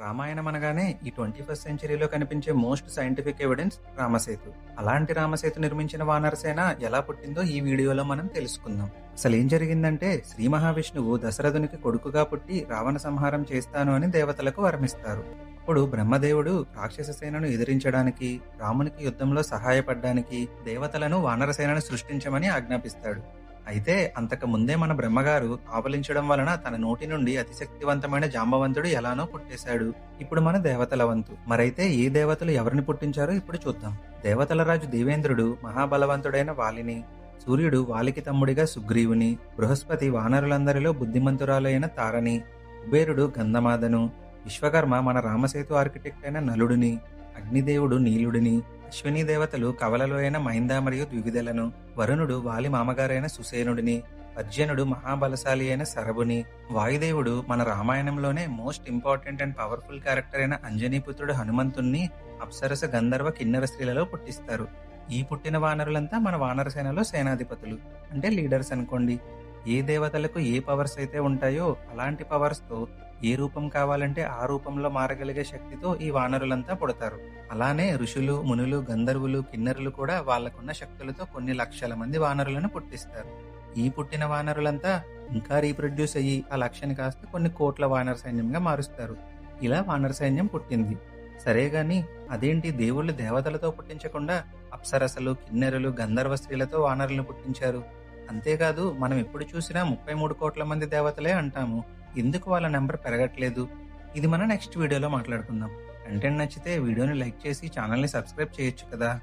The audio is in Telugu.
రామాయణం అనగానే ఈ ట్వంటీ ఫస్ట్ సెంచరీలో కనిపించే మోస్ట్ సైంటిఫిక్ ఎవిడెన్స్ రామసేతు. అలాంటి రామసేతు నిర్మించిన వానరసేన ఎలా పుట్టిందో ఈ వీడియోలో మనం తెలుసుకుందాం. అసలు ఏం జరిగిందంటే శ్రీ మహావిష్ణువు దశరథునికి కొడుకుగా పుట్టి రావణ సంహారం చేస్తాను అని దేవతలకు వరమిస్తారు. అప్పుడు బ్రహ్మదేవుడు రాక్షస సేనను ఎదిరించడానికి రామునికి యుద్ధంలో సహాయపడడానికి దేవతలను వానరసేనను సృష్టించమని ఆజ్ఞాపిస్తాడు. అయితే అంతకు ముందే మన బ్రహ్మగారు ఆవలించడం వలన తన నోటి నుండి అతిశక్తివంతమైన జాంబవంతుడు ఎలానో పుట్టేశాడు. ఇప్పుడు మన దేవతల వంతు. మరైతే ఏ దేవతలు ఎవరిని పుట్టించారో ఇప్పుడు చూద్దాం. దేవతల రాజు దేవేంద్రుడు మహాబలవంతుడైన వాలిని సూర్యుడు వాలికి తమ్ముడిగా సుగ్రీవుని బృహస్పతి వానరులందరిలో బుద్ధిమంతురాలైన తారని కుబేరుడు గంధమాదను విశ్వకర్మ మన రామసేతు ఆర్కిటెక్ట్ అయిన నలుడిని అగ్నిదేవుడు నీలుడిని అశ్విని దేవతలు కవలలో అయిన మైంద మరియు ద్వివిధలను వరుణుడు వాలి మామగారైన సుసేనుడిని పర్జనుడు మహాబలశాలి అయిన సరభుని వాయుదేవుడు మన రామాయణంలోనే most important and powerful character అయిన అంజనీపుత్రుడు హనుమంతుణ్ణి అప్సరస గంధర్వ కిన్నెర స్త్రీలలో పుట్టిస్తారు. ఈ పుట్టిన వానరులంతా మన వానర సేనలో సేనాధిపతులు. అంటే లీడర్స్ అనుకోండి. ఏ దేవతలకు ఏ పవర్స్ అయితే ఉంటాయో అలాంటి పవర్స్తో ఏ రూపం కావాలంటే ఆ రూపంలో మారగలిగే శక్తితో ఈ వానరులంతా పుడతారు. అలానే ఋషులు మునులు గంధర్వులు కిన్నెరులు కూడా వాళ్ళకున్న శక్తులతో కొన్ని లక్షల మంది వానరులను పుట్టిస్తారు. ఈ పుట్టిన వానరులంతా ఇంకా రీప్రొడ్యూస్ అయ్యి ఆ లక్ష్యాన్ని కాస్త కొన్ని కోట్ల వానర సైన్యంగా మారుస్తారు. ఇలా వానర సైన్యం పుట్టింది. సరే గాని అదేంటి దేవుళ్ళు దేవతలతో పుట్టించకుండా అప్సరసలు కిన్నెరులు గంధర్వ స్త్రీలతో వానరులను పుట్టించారు? అంతేకాదు మనం ఎప్పుడు చూసినా ముప్పై మూడు కోట్ల మంది దేవతలే అంటాము. ఎందుకు వాళ్ళ నెంబర్ పెరగట్లేదు? ఇది మనం నెక్స్ట్ వీడియోలో మాట్లాడుకుందాం. కంటెంట్ నచ్చితే వీడియోని లైక్ చేసి ఛానల్ని సబ్స్క్రైబ్ చేయొచ్చు కదా.